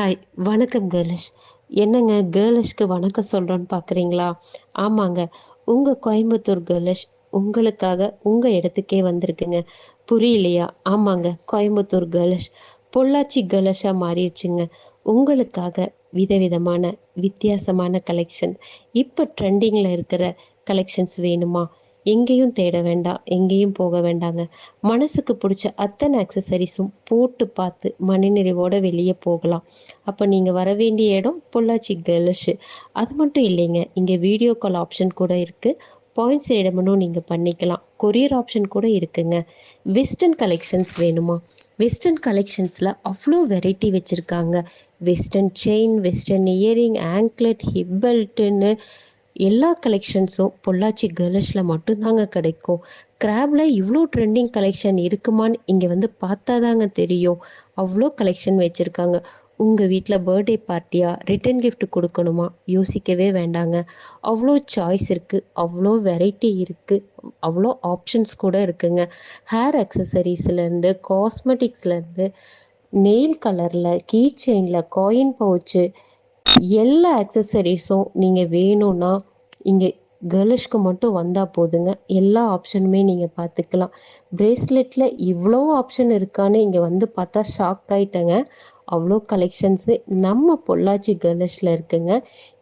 Hi வணக்கம் girlish என்னங்க கேர்லிஷ்க்கு வணக்கம் சொல்கிறோன்னு பார்க்குறீங்களா ஆமாங்க உங்கள் கோயம்புத்தூர் கேர்லிஷ் உங்களுக்காக உங்கள் இடத்துக்கே வந்திருக்குங்க. புரியலையா? ஆமாங்க கோயம்புத்தூர் கேர்லிஷ் பொள்ளாச்சி கேர்லிஷாக மாறிடுச்சுங்க. உங்களுக்காக விதவிதமான வித்தியாசமான கலெக்ஷன் இப்போ ட்ரெண்டிங்கில் இருக்கிற கலெக்ஷன்ஸ் வேணுமா? எங்கேயும் தேட வேண்டாம் எங்கேயும் போக வேண்டாங்க. மனசுக்கு பிடிச்ச அத்தனை அக்சசரிஸும் போட்டு பார்த்து மனநிறைவோட வெளியே போகலாம். அப்போ நீங்கள் வர வேண்டிய இடம் பொள்ளாச்சி கேர்ள்ஸு அது மட்டும் இல்லைங்க இங்கே வீடியோ கால் ஆப்ஷன் கூட இருக்குது பாயிண்ட்ஸ் இடமனும் நீங்கள் பண்ணிக்கலாம். கொரியர் ஆப்ஷன் கூட இருக்குங்க. வெஸ்டர்ன் கலெக்ஷன்ஸ் வேணுமா? வெஸ்டர்ன் கலெக்ஷன்ஸில் அவ்வளோ வெரைட்டி வச்சுருக்காங்க. Western chain western earring anklet hip பெல்ட்டுன்னு எல்லா கலெக்ஷன்ஸும் பொள்ளாச்சி கேர்ள்ஸில் மட்டும்தாங்க கிடைக்கும். கிராப்ல இவ்வளோ ட்ரெண்டிங் கலெக்ஷன் இருக்குமான்னு இங்கே வந்து பார்த்தா தாங்க தெரியும். அவ்வளோ கலெக்ஷன் வச்சுருக்காங்க. உங்கள் வீட்டில் பர்த்டே பார்ட்டியா ரிட்டன் கிஃப்ட் கொடுக்கணுமா? யோசிக்கவே வேண்டாங்க. அவ்வளோ சாய்ஸ் இருக்குது அவ்வளோ வெரைட்டி இருக்குது அவ்வளோ ஆப்ஷன்ஸ் கூட இருக்குங்க. ஹேர் அக்சசரிஸ்லேருந்து காஸ்மெட்டிக்ஸ்லேருந்து நெயில் கலரில் கீ செயினில் காயின் பவுச்சு எல்லா அக்சசரிஸும் நீங்கள் வேணும்னா இங்கே கேர்ளிஷ்க்கு மட்டும் வந்தால் போதுங்க. எல்லா ஆப்ஷனுமே நீங்கள் பார்த்துக்கலாம் ப்ரேஸ்லெட்டில் இவ்வளோ ஆப்ஷன் இருக்கான்னு இங்கே வந்து பார்த்தா ஷாக் ஆகிட்டேங்க அவ்வளோ கலெக்ஷன்ஸு நம்ம பொள்ளாச்சி கேர்ளிஷில் இருக்குங்க.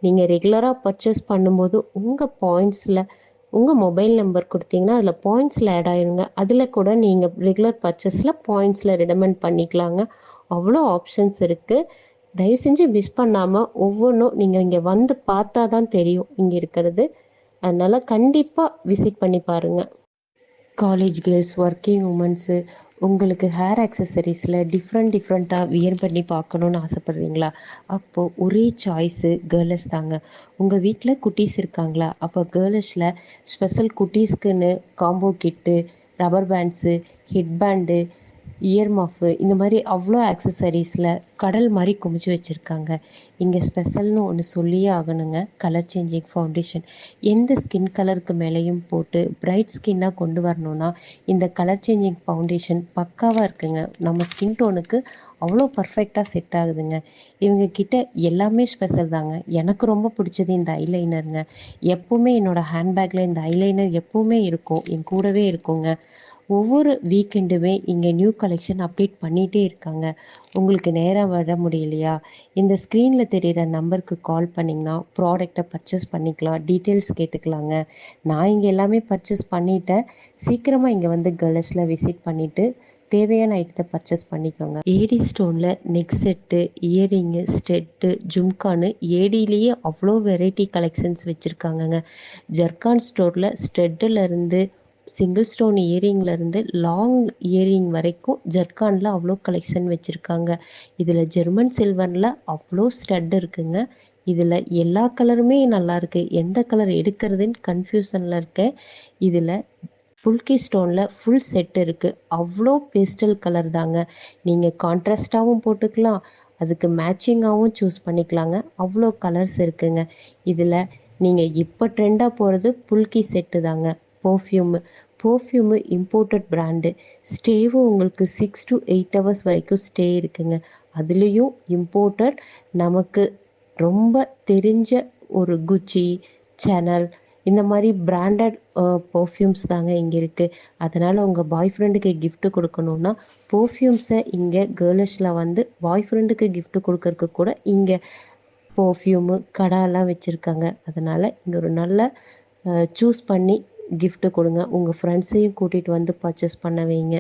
நீங்கள் ரெகுலராக பர்ச்சேஸ் பண்ணும்போது உங்கள் பாயிண்ட்ஸில் உங்கள் மொபைல் நம்பர் கொடுத்தீங்கன்னா அதில் பாயிண்ட்ஸில் ஆட் ஆயிருங்க. அதில் கூட நீங்கள் ரெகுலர் பர்ச்சேஸில் பாயிண்ட்ஸில் ரிடமெண்ட் பண்ணிக்கலாங்க. அவ்வளோ ஆப்ஷன்ஸ் இருக்குது தயவு செஞ்சு மிஸ் பண்ணாமல் ஒவ்வொன்றும் நீங்கள் இங்கே வந்து பார்த்தா தான் தெரியும் இங்கே இருக்கிறது. அதனால் கண்டிப்பாக விசிட் பண்ணி பாருங்கள் காலேஜ் கேர்ள்ஸ் ஒர்க்கிங் உமன்ஸு உங்களுக்கு ஹேர் ஆக்சசரிஸில் டிஃப்ரெண்ட் டிஃப்ரெண்ட்டாக வியர் பண்ணி பார்க்கணுன்னு ஆசைப்பட்றீங்களா? அப்போது ஒரே சாய்ஸு கேர்ளஸ் தாங்க. உங்கள் வீட்டில் குட்டீஸ் இருக்காங்களா? அப்போ கேர்ள்ஸில் special குட்டீஸ்க்குன்னு combo kit rubber bands head band ear muff இந்த மாதிரி அவ்வளோ ஆக்சசரிஸில் கடல் மாதிரி குமிச்சு வச்சுருக்காங்க. இங்கே ஸ்பெஷல்னு ஒன்று சொல்லியே ஆகணுங்க. கலர் சேஞ்சிங் ஃபவுண்டேஷன் எந்த ஸ்கின் கலருக்கு மேலேயும் போட்டு பிரைட் ஸ்கின்னாக கொண்டு வரணும்னா இந்த கலர் சேஞ்சிங் ஃபவுண்டேஷன் பக்காவாக இருக்குங்க. நம்ம ஸ்கின் டோனுக்கு அவ்வளோ பர்ஃபெக்டாக செட் ஆகுதுங்க. இவங்க கிட்ட எல்லாமே ஸ்பெஷல் தாங்க. எனக்கு ரொம்ப பிடிச்சது இந்த ஐலைனருங்க எப்போவுமே என்னோடய ஹேண்ட்பேக்கில் இந்த ஐலைனர் எப்போவுமே இருக்கும். என் கூடவே இருக்குங்க. ஒவ்வொரு வீக்கெண்டுமே இங்கே நியூ கலெக்ஷன் அப்டேட் பண்ணிகிட்டே இருக்காங்க. உங்களுக்கு நேராக வர முடியலையா? இந்த ஸ்க்ரீனில் தெரிகிற நம்பருக்கு கால் பண்ணிங்கன்னா ப்ராடக்டை பர்ச்சேஸ் பண்ணிக்கலாம். டீட்டெயில்ஸ் கேட்டுக்கலாங்க. நான் இங்கே எல்லாமே பர்ச்சேஸ் பண்ணிட்டேன். சீக்கிரமாக இங்கே வந்து கேர்ள்ஸில் விசிட் பண்ணிவிட்டு தேவையான ஐட்டத்தை பர்ச்சேஸ் பண்ணிக்கோங்க. ஏடி ஸ்டோனில் நெக் செட்டு இயரிங்கு ஸ்டெட்டு ஜும்கான்னு ஏடியிலேயே அவ்வளோ வெரைட்டி கலெக்ஷன்ஸ் வச்சுருக்காங்கங்க. ஜர்கான் ஸ்டோரில் ஸ்டெட்டுலேருந்து சிங்கிள் ஸ்டோன் இயரிங்லேருந்து லாங் இயரிங் வரைக்கும் ஜர்கானில் அவ்வளோ கலெக்ஷன் வச்சுருக்காங்க. இதில் ஜெர்மன் சில்வரில் அவ்வளோ ஸ்டட் இருக்குங்க. இதில் எல்லா கலருமே நல்லாயிருக்கு எந்த கலர் எடுக்கிறதுன்னு கன்ஃபியூஷனில் இருக்கேன் இதில் ஃபுல்கி ஸ்டோனில் ஃபுல் செட் இருக்குது அவ்வளோ பேஸ்டல் கலர் தாங்க. நீங்கள் கான்ட்ராஸ்டாகவும் போட்டுக்கலாம். அதுக்கு மேட்சிங்காகவும் சூஸ் பண்ணிக்கலாங்க. அவ்வளோ கலர்ஸ் இருக்குங்க. இதில் நீங்கள் இப்போ ட்ரெண்டாக போகிறது புல்கி செட்டு தாங்க. பர்ஃப்யூமு பர்ஃப்யூமு இம்போர்ட்டட் பிராண்டு ஸ்டேவும் உங்களுக்கு சிக்ஸ் டு எயிட் ஹவர்ஸ் வரைக்கும் ஸ்டே இருக்குங்க. அதுலேயும் இம்போர்ட்டட் நமக்கு ரொம்ப தெரிஞ்ச ஒரு குச்சி சேனல் இந்த மாதிரி பிராண்டட் பர்ஃப்யூம்ஸ் தாங்க இங்கே இருக்குது அதனால் உங்கள் பாய் ஃப்ரெண்டுக்கு கிஃப்ட்டு கொடுக்கணுன்னா பர்ஃப்யூம்ஸை இங்கே கேர்ளிஷில் வந்து பாய் ஃப்ரெண்டுக்கு கிஃப்ட்டு கொடுக்கறக்கு கூட இங்கே பர்ஃப்யூமு கடாலாம் வச்சுருக்காங்க. அதனால் இங்கே ஒரு நல்ல சூஸ் பண்ணி கிஃப்ட்டு கொடுங்க. உங்கள் ஃப்ரெண்ட்ஸையும் கூட்டிகிட்டு வந்து பர்ச்சேஸ் பண்ண வைங்க.